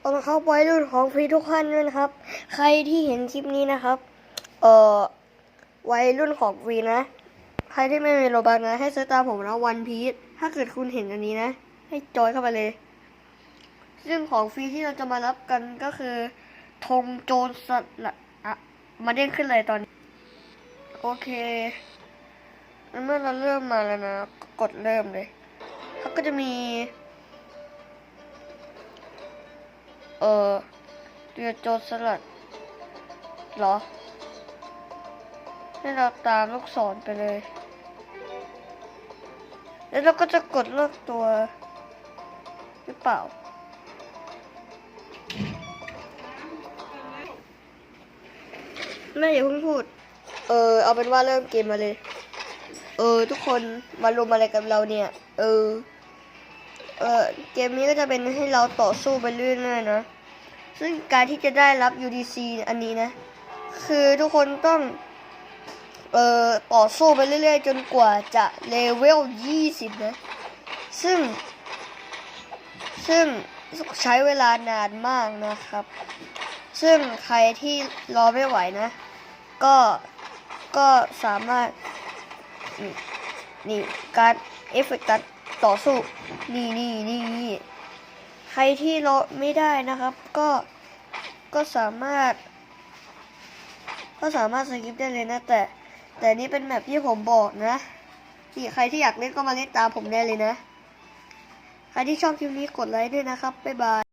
เอาละครับวัยรุ่นของฟรีทุกท่านด้วยนะครับ ใครที่เห็นคลิปนี้นะครับ เอ่อวัยรุ่นของฟรีนะ ใครที่ไม่มีโรบักนะ ให้ซิร์ชตามผมนะวันพีชถ้าเกิดคุณเห็นอันนี้นะ ให้จอยเข้าไปเลย ซึ่งของฟรีที่เราจะมารับกันก็คือธงโจรสลัดอะมาเด้งขึ้นเลยตอนโอเคเมื่อเราเริ่มมาแล้วนะก็กดเริ่มเลยเขาก็จะมี ออเรือโจรสลัดเหรอ ให้เราตามลูกศรไปเลย แล้วเราก็จะกดเลือกตัว หรือเปล่าไม่อย่าเพิ่งพูด เออ เอาเป็นว่าเริ่มเกมมาเลย เออ ทุกคนมารุมอะไรกับเราเนี่ย เออ เออเกมนี้ก็จะเป็นให้เราต่อสู้ไปเรื่อยๆนะ ซึ่งการที่จะได้รับ UDC อันนี้นะ คือทุกคนต้อง เอ่อ ต่อสู้ไปเรื่อยๆ จนกว่าจะเลเวล 20 นะ ซึ่ง ซึ่งใช้เวลานานมากนะครับ ซึ่งใครที่รอไม่ไหวนะ ก็ ก็สามารถ นี่ นี่ การเอฟเฟกต์ต่อสู้ นี่นี่นี่นี่ ใครที่เลาะไม่ได้นะครับ ก็ก็สามารถ ก็สามารถสกิปได้เลยนะ แต่ แต่นี่เป็นแมปที่ผมบอกนะที่ใครที่อยากเล่นก็มาเล่นตามผมได้เลยนะ ใครที่ชอบคลิปนี้กดไลค์ด้วยนะครับบ๊ายบาย